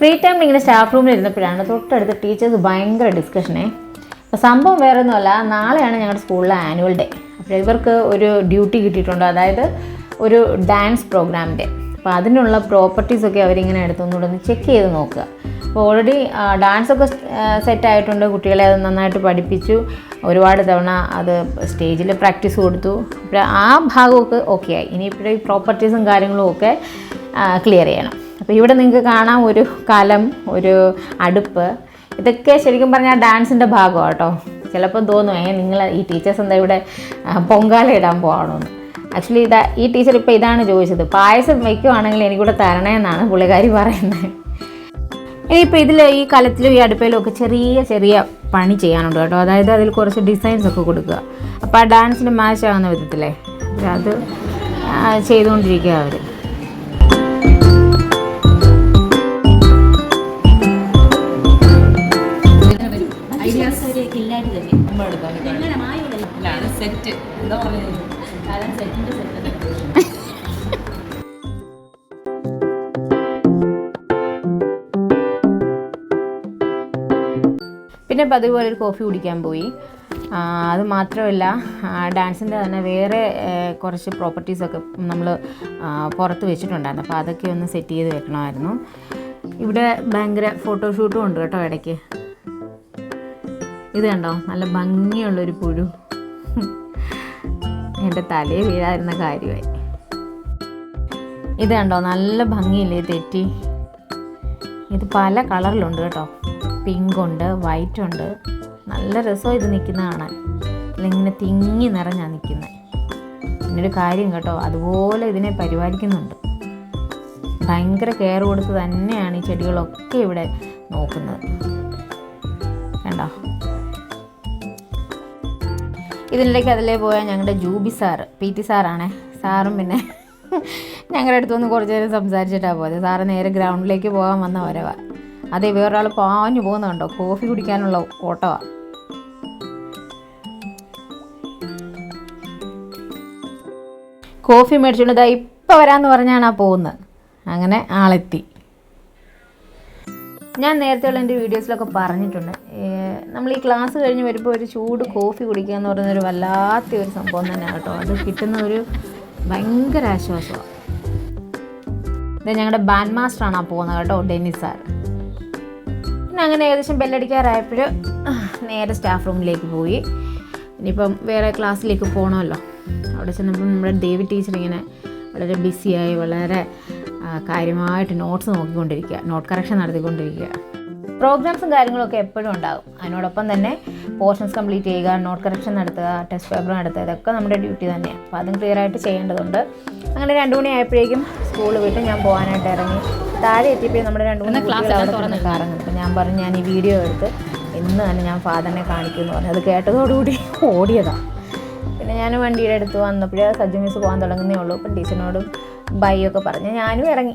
Free ടൈമിൽ ഇങ്ങനെ staff റൂമിൽ ഇരുന്നപ്പോഴാണ് തൊട്ടടുത്ത് ടീച്ചേഴ്സ് ഭയങ്കര ഡിസ്കഷനേ അപ്പോൾ സംഭവം വേറെ ഒന്നുമല്ല നാളെയാണ് ഞങ്ങളുടെ സ്കൂളിലെ ആനുവൽ ഡേ അപ്പോൾ ഇവർക്ക് ഒരു ഡ്യൂട്ടി കിട്ടിയിട്ടുണ്ട്. അതായത് ഒരു ഡാൻസ് പ്രോഗ്രാമിന്റെ അപ്പോൾ അതിനുള്ള പ്രോപ്പർട്ടീസൊക്കെ അവരിങ്ങനെ എടുത്തൊന്നുകൂടെ ഒന്ന് ചെക്ക് ചെയ്ത് നോക്കുക. അപ്പോൾ ഓൾറെഡി ഡാൻസൊക്കെ സെറ്റ് ആയിട്ടുണ്ട്. കുട്ടികളെ അത് നന്നായിട്ട് പഠിപ്പിച്ചു. ഒരുപാട് തവണ അത് സ്റ്റേജിൽ പ്രാക്ടീസ് കൊടുത്തു. അപ്പോൾ ആ ഭാഗമൊക്കെ ഓക്കെ ആയി. ഇനി ഈ പ്രോപ്പർട്ടീസും കാര്യങ്ങളും ഒക്കെ ക്ലിയർ ചെയ്യണം. അപ്പോൾ ഇവിടെ നിങ്ങൾക്ക് കാണാം ഒരു കലം ഒരു അടുപ്പ്. ഇതൊക്കെ ശരിക്കും പറഞ്ഞാൽ ഡാൻസിന്റെ ഭാഗമാണ് കേട്ടോ ചിലപ്പോൾ തോന്നും ഏ നിങ്ങൾ ഈ ടീച്ചേഴ്സ് എന്താ ഇവിടെ പൊങ്കാല ഇടാൻ പോകണമെന്ന് ആക്ച്വലി ഇതാ ഈ ടീച്ചർ ഇപ്പോൾ ഇതാണ് ചോദിച്ചത്. പായസം വയ്ക്കുവാണെങ്കിൽ എനിക്കൂടെ തരണേ എന്നാണ് പുള്ളിക്കാരി പറയുന്നത്. ഇനിയിപ്പോൾ ഇതിൽ ഈ കലത്തിലും ഈ അടുപ്പിലും ഒക്കെ ചെറിയ ചെറിയ പണി ചെയ്യാനുണ്ട് കേട്ടോ. അതായത് അതിൽ കുറച്ച് ഡിസൈൻസ് ഒക്കെ കൊടുക്കുക. അപ്പോൾ ആ ഡാൻസിന് മാച്ച് ആകുന്ന വിധത്തിലേ. അത് ചെയ്തുകൊണ്ടിരിക്കുക അവർ സെറ്റ് എന്താ പറയുന്നത് പിന്നെ പതിവ് ഒരു കോഫി കുടിക്കാൻ പോയി. അത് മാത്രമല്ല ഡാൻസിന്റെ തന്നെ വേറെ കുറച്ച് പ്രോപ്പർട്ടീസൊക്കെ നമ്മൾ പുറത്ത് വെച്ചിട്ടുണ്ടായിരുന്നു. അപ്പോൾ അതൊക്കെ ഒന്ന് സെറ്റ് ചെയ്ത് വെക്കണമായിരുന്നു. ഇവിടെ ഭയങ്കര ഫോട്ടോഷൂട്ടും ഉണ്ട് കേട്ടോ ഇടയ്ക്ക്. ഇത് കണ്ടോ? നല്ല ഭംഗിയുള്ളൊരു പുഴു. എന്റെ തലയിൽ വീഴാതിരുന്ന കാര്യമായി. ഇത് കണ്ടോ? നല്ല ഭംഗിയില്ലേ തെറ്റി? ഇത് പല കളറിലുണ്ട് കേട്ടോ. പിങ്ക് ഉണ്ട് വൈറ്റ് ഉണ്ട് നല്ല രസം ഇത് നിൽക്കുന്ന കാണാൻ. ഇങ്ങനെ തിങ്ങി നിറഞ്ഞാ നിൽക്കുന്നത്. പിന്നൊരു കാര്യം കേട്ടോ അതുപോലെ ഇതിനെ പരിപാലിക്കുന്നുണ്ട്. ഭയങ്കര കെയർ കൊടുത്ത് തന്നെയാണ് ഈ ചെടികളൊക്കെ ഇവിടെ നോക്കുന്നത്. കണ്ടോ? ഇതിനിടയ്ക്ക് അതിലേ പോയ ഞങ്ങളുടെ ജൂബി സാറ് പി ടി സാറാണേ. സാറും പിന്നെ ഞങ്ങളുടെ അടുത്ത് വന്ന് കുറച്ച് നേരം സംസാരിച്ചിട്ടാണ് പോയത്. സാറ് നേരെ ഗ്രൗണ്ടിലേക്ക് പോകാൻ വന്ന വരവാ. അതെ വേറൊരാൾ പാഞ്ഞു പോകുന്നുണ്ടോ കോഫി കുടിക്കാനുള്ള ഓട്ടമാണ് കോഫി മേടിച്ചുകൊണ്ട് ഇപ്പം വരാമെന്ന് പറഞ്ഞാണ് ആ പോകുന്നത് അങ്ങനെ ആളെത്തി. ഞാൻ നേരത്തെയുള്ള എന്റെ വീഡിയോസിലൊക്കെ പറഞ്ഞിട്ടുണ്ട്. നമ്മൾ ഈ ക്ലാസ് കഴിഞ്ഞ് വരുമ്പോൾ ഒരു ചൂട് കോഫി കുടിക്കുക എന്ന് പറയുന്ന ഒരു വല്ലാത്ത ഒരു സംഭവം തന്നെയാണ് കേട്ടോ. അത് കിട്ടുന്ന ഒരു ഭയങ്കര ആശ്വാസമാണ്. ഇത് ഞങ്ങളുടെ ബാൻഡ് മാസ്റ്ററാണ് ആ പോകുന്നത് കേട്ടോ ഡെന്നിസ് സാർ. പിന്നെ അങ്ങനെ ഏകദേശം ബെല്ലടിക്കാറായപ്പോൾ നേരെ സ്റ്റാഫ് റൂമിലേക്ക് പോയി. ഇനിയിപ്പം വേറെ ക്ലാസ്സിലേക്ക് പോകണമല്ലോ അവിടെ ചെന്നപ്പോൾ നമ്മുടെ ഡേവിഡ് ടീച്ചർ ഇങ്ങനെ വളരെ ബിസിയായി വളരെ കാര്യമായിട്ട് നോട്ട്സ് നോക്കിക്കൊണ്ടിരിക്കുക നോട്ട് കറക്ഷൻ നടത്തിക്കൊണ്ടിരിക്കുക. പ്രോഗ്രാംസും കാര്യങ്ങളൊക്കെ എപ്പോഴും ഉണ്ടാകും. അതിനോടൊപ്പം തന്നെ പോർഷൻസ് കംപ്ലീറ്റ് ചെയ്യുക നോട്ട് കറക്ഷൻ നടത്തുക ടെസ്റ്റ് പേപ്പർ നടത്തുക ഇതൊക്കെ നമ്മുടെ ഡ്യൂട്ടി തന്നെയാണ് അപ്പോൾ അതും ക്ലിയർ ആയിട്ട് ചെയ്യേണ്ടതുണ്ട്. അങ്ങനെ രണ്ട് മണി ആയപ്പോഴേക്കും സ്കൂൾ വിട്ട് ഞാൻ പോകാനായിട്ട് ഇറങ്ങി. താഴെ എത്തിയപ്പോൾ നമ്മുടെ രണ്ട് മൂന്ന് ക്ലാസ്സിലാണ് അവിടെ കിടന്ന് കറങ്ങും. അപ്പോൾ ഞാൻ പറഞ്ഞു ഞാൻ ഈ വീഡിയോ എടുത്ത് ഇന്ന് തന്നെ ഞാൻ ഫാദറിനെ കാണിക്കുമെന്ന് പറഞ്ഞു. അത് കേട്ടതോടുകൂടി ഓടിയതാണ് പിന്നെ ഞാൻ വണ്ടിയുടെ അടുത്ത് വന്നപ്പോഴേ സജ്ജു മിസ് പോകാൻ തുടങ്ങുന്നേ ഉള്ളൂ. അപ്പം ടീച്ചറിനോടും ബൈ ഒക്കെ പറഞ്ഞ് ഞാനും ഇറങ്ങി.